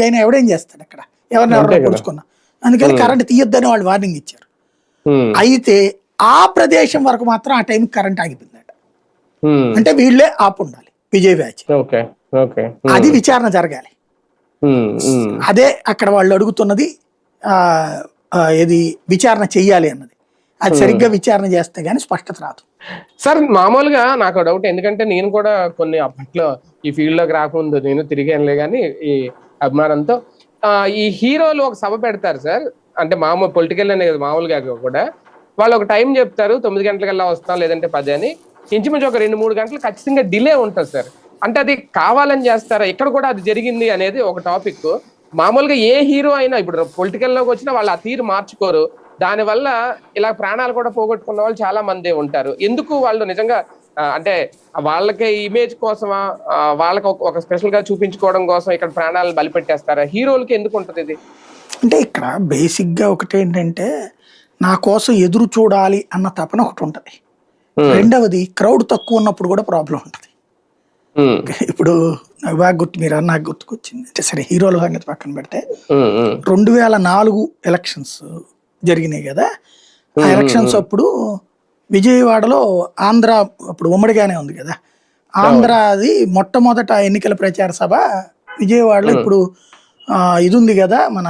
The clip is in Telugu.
అయినా ఎవడేం చేస్తాడు అక్కడ? ఎవరిని కదా. పొడుచుకున్నా అందుకని కరెంట్ తీయొద్దని వాళ్ళు వార్నింగ్ ఇచ్చారు. అయితే ఆ ప్రదేశం వరకు మాత్రం ఆ టైంకి కరెంట్ ఆగిపోయిందట. అంటే వీళ్ళే ఆపు ఉండాలి విజయ్ బ్యాచ్. అది విచారణ జరగాలి. అదే అక్కడ వాళ్ళు అడుగుతున్నది ఏది విచారణ చెయ్యాలి అన్నది. అది సరిగ్గా విచారణ చేస్తే గానీ స్పష్టత రాదు. సార్ మామూలుగా నాకు డౌట్ ఎందుకంటే నేను కూడా కొన్ని అప్పట్లో ఈ ఫీల్డ్లోకి రాకముందు నేను తిరిగానులే కానీ ఈ అభిమానంతో ఈ హీరోలు ఒక సభ పెడతారు సార్. అంటే మామూలు పొలిటికల్ అనే కదా మామూలుగా కూడా. వాళ్ళు ఒక టైం చెప్తారు తొమ్మిది గంటలకల్లా వస్తాం లేదంటే పది అని. ఇంచుమించు ఒక రెండు మూడు గంటలు ఖచ్చితంగా డిలే ఉంటుంది సార్. అంటే అది కావాలని చేస్తారా? ఇక్కడ కూడా అది జరిగింది అనేది ఒక టాపిక్. మామూలుగా ఏ హీరో అయినా ఇప్పుడు పొలిటికల్లోకి వచ్చినా వాళ్ళు ఆ తీరు మార్చుకోరు. దానివల్ల ఇలా ప్రాణాలు కూడా పోగొట్టుకున్న వాళ్ళు చాలా మంది ఉంటారు. ఎందుకు వాళ్ళు నిజంగా అంటే వాళ్ళకి ఇమేజ్ కోసమా? వాళ్ళకి ఒక- స్పెషల్గా చూపించుకోవడం కోసం ఇక్కడ ప్రాణాలను బలిపెట్టేస్తారా? హీరోలకి ఎందుకు ఉంటుంది ఇది? అంటే ఇక్కడ బేసిక్గా ఒకటి ఏంటంటే నా కోసం ఎదురు చూడాలి అన్న తపన ఒకటి ఉంటది. రెండవది క్రౌడ్ తక్కువ ఉన్నప్పుడు కూడా ప్రాబ్లం ఉంటది. ఉమ్, ఇప్పుడు నాకు బాగా గుర్తు మీరు నాకు గుర్తుకొచ్చింది. అంటే సరే హీరోల సంగతి పక్కన పెడితే ఉమ్, రెండు వేల నాలుగు ఎలక్షన్స్ జరిగినాయి కదా. ఆ ఎలక్షన్స్ అప్పుడు విజయవాడలో ఆంధ్ర అప్పుడు ఉమ్మడిగానే ఉంది కదా. ఆంధ్రాది మొట్టమొదట ఎన్నికల ప్రచార సభ విజయవాడలో ఇప్పుడు ఇది ఉంది కదా మన